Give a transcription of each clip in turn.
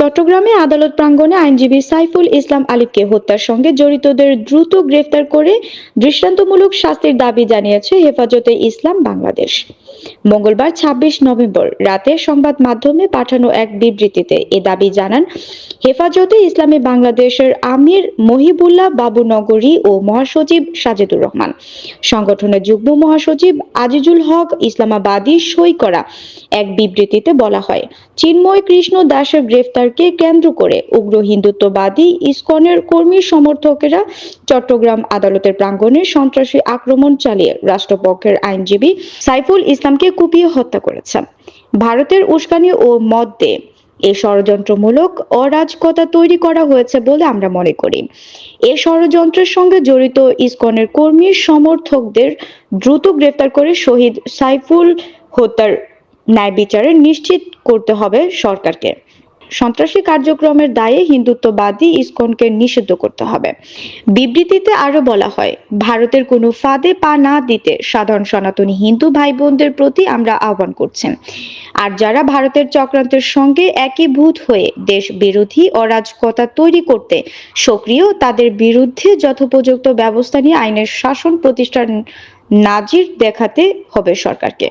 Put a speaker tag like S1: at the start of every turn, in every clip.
S1: চট্টগ্রামে আদালত প্রাঙ্গণে আইনজীবী সাইফুল ইসলাম আলীকে হত্যার সঙ্গে জড়িতদের দ্রুত গ্রেফতার করে দৃষ্টান্তমূলক শাস্তির দাবি জানিয়েছে হেফাজতে ইসলাম বাংলাদেশ। মঙ্গলবার ২৬ নভেম্বর রাতে সংবাদ মাধ্যমে পাঠানো এক বিবৃতিতে এ দাবি জানান, হেফাজতে ইসলামী বাংলাদেশের আমির মহিবুল্লাহ বাবুনগরী ও মহাসচিব সাজেদুর রহমান। সংগঠনের যুগ্ম মহাসচিব আজিজুল হক ইসলামাবাদী সই করা এক বিবৃতিতে বলা হয়, চিন্ময় কৃষ্ণ দাসের গ্রেফতারকে কেন্দ্র করে উগ্র হিন্দুত্ববাদী ইসকনের কর্মী সমর্থকেরা চট্টগ্রাম আদালতের প্রাঙ্গণে সন্ত্রাসী আক্রমণ চালিয়ে রাষ্ট্রপক্ষের আইনজীবী সাইফুল ইসলামকে কুপিয়ে হত্যা করেছে। ভারতের উস্কানি ও মত এই ষড়যন্ত্রমূলক অরাজকতা তৈরি করা হয়েছে বলে আমরা মনে করি। এ ষড়যন্ত্রের সঙ্গে জড়িত ইসকনের কর্মী সমর্থকদের দ্রুত গ্রেফতার করে শহীদ সাইফুল হত্যার ন্যায় বিচারে নিশ্চিত করতে হবে সরকারকে। সন্ত্রাসী কার্যক্রমের দায়ে হিন্দুত্ববাদী ইসকনকে নিষিদ্ধ করতে হবে। বিবৃতিতে আরও বলা হয়, ভারতের কোনো ফাঁদে পা না দিতে সাধারণ সনাতনী হিন্দু ভাই বোনদের প্রতি আমরা আহ্বান করছেন। আর যারা ভারতের চক্রান্তের সঙ্গে একীভূত হয়ে দেশ বিরোধী অরাজকতা তৈরি করতে সক্রিয়, তাদের বিরুদ্ধে যথোপযুক্ত ব্যবস্থা নিয়ে আইনের শাসন প্রতিষ্ঠার নাজির দেখাতে হবে সরকারকে।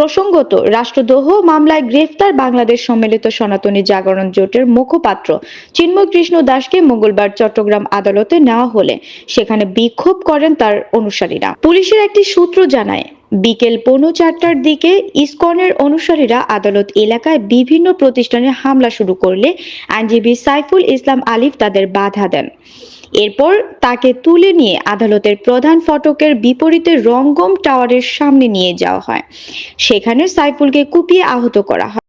S1: প্রসঙ্গত, রাষ্ট্রদ্রোহ মামলায় গ্রেফতার বাংলাদেশ সম্মিলিত সনাতনী জাগরণ জোটের মুখপাত্র চিন্ময় কৃষ্ণ দাসকে মঙ্গলবার চট্টগ্রাম আদালতে নেওয়া হলে সেখানে বিক্ষোভ করেন তার অনুসারীরা। পুলিশের একটি সূত্র জানায়, বিকেল পৌনে চারটার দিকে ইসকনের অনুসারীরা আদালত এলাকায় বিভিন্ন প্রতিষ্ঠানে হামলা শুরু করলে আইনজীবী সাইফুল ইসলাম আলিফ তাদের বাধা দেন। এরপর তাকে তুলে নিয়ে আদালতের প্রধান ফটকের বিপরীতে রঙ্গম টাওয়ারের সামনে নিয়ে যাওয়া হয়। সেখানে সাইফুলকে কুপিয়ে আহত করা হয়।